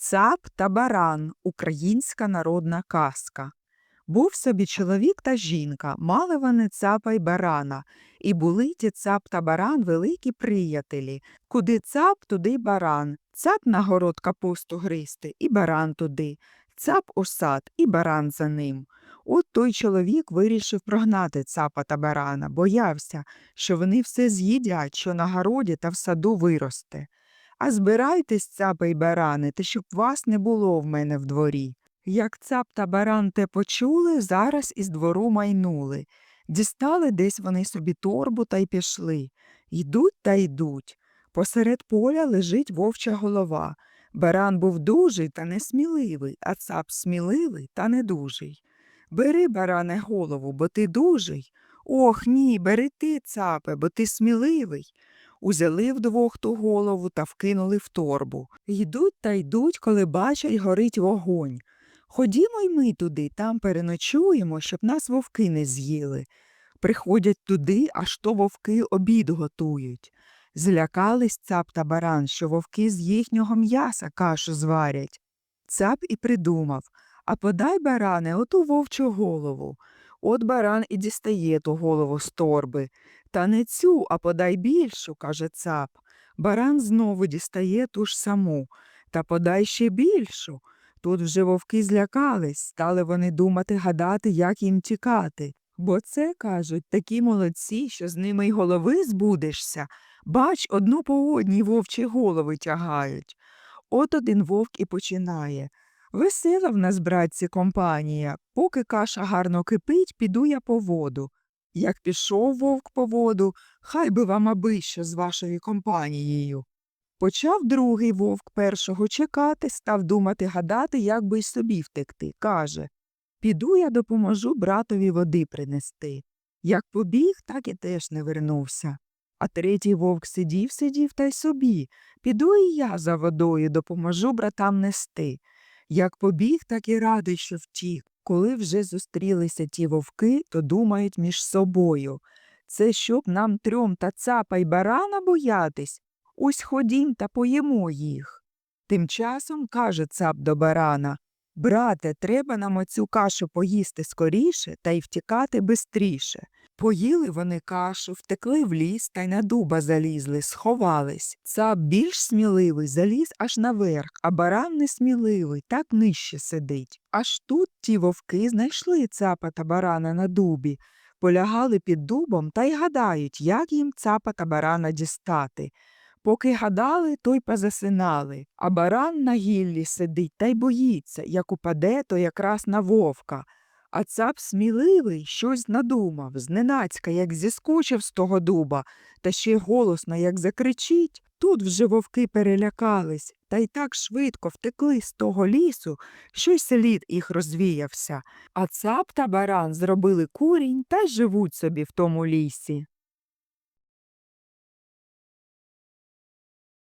Цап та баран українська народна казка. Був собі чоловік та жінка, мали вони цапа й барана, і були ті цап та баран великі приятелі. Куди цап, туди й баран. Цап на город капусту гристи, і баран туди. Цап у сад, і баран за ним. От той чоловік вирішив прогнати цапа та барана, боявся, що вони все з'їдять, що на городі та в саду виросте. А збирайтесь, цапи й барани, та щоб вас не було в мене в дворі. Як цап та баран те почули, зараз із двору майнули. Дістали десь вони собі торбу та й пішли. Йдуть та йдуть. Посеред поля лежить вовча голова. Баран був дужий та несміливий, а цап сміливий та недужий. Бери, баране, голову, бо ти дужий. Ох, ні, бери ти, цапе, бо ти сміливий. Узяли вдвох ту голову та вкинули в торбу. Йдуть та йдуть, коли бачать, горить вогонь. Ходімо й ми туди, там переночуємо, щоб нас вовки не з'їли. Приходять туди, аж то вовки обід готують. Злякались цап та баран, що вовки з їхнього м'яса кашу зварять. Цап і придумав А подай, баране, оту вовчу голову. От баран і дістає ту голову з торби. Та не цю, а подай більшу, каже цап. Баран знову дістає ту ж саму. Та подай ще більшу. Тут вже вовки злякались, стали вони думати, гадати, як їм тікати. Бо це, кажуть, такі молодці, що з ними й голови збудешся. Бач, одну по одній вовчі голови тягають. От один вовк і починає. Весела в нас, братці, компанія. Поки каша гарно кипить, піду я по воду. Як пішов вовк по воду, хай би вам аби що з вашою компанією. Почав другий вовк першого чекати, став думати гадати, як би й собі втекти. Каже Піду я допоможу братові води принести. Як побіг, так і теж не вернувся. А третій вовк сидів, сидів та й собі. Піду і я за водою допоможу братам нести. Як побіг, так і радий, що втік. Коли вже зустрілися ті вовки, то думають між собою. Це щоб нам трьом та цапа й барана боятись? Ось ходім та поїмо їх. Тим часом каже цап до барана Брате, треба нам оцю кашу поїсти скоріше та й втікати бистріше. Поїли вони кашу, втекли в ліс та й на дуба залізли, сховались. Цап більш сміливий заліз аж наверх, а баран несміливий, так нижче сидить. Аж тут ті вовки знайшли цапа та барана на дубі, полягали під дубом та й гадають, як їм цапа та барана дістати. Поки гадали, то й позасинали, а баран на гіллі сидить та й боїться, як упаде, то якраз на вовка. А цап сміливий щось надумав, зненацька, як зіскочив з того дуба, та ще й голосно, як закричить. Тут вже вовки перелякались, та й так швидко втекли з того лісу, що й слід їх розвіявся. А цап та баран зробили курінь та живуть собі в тому лісі.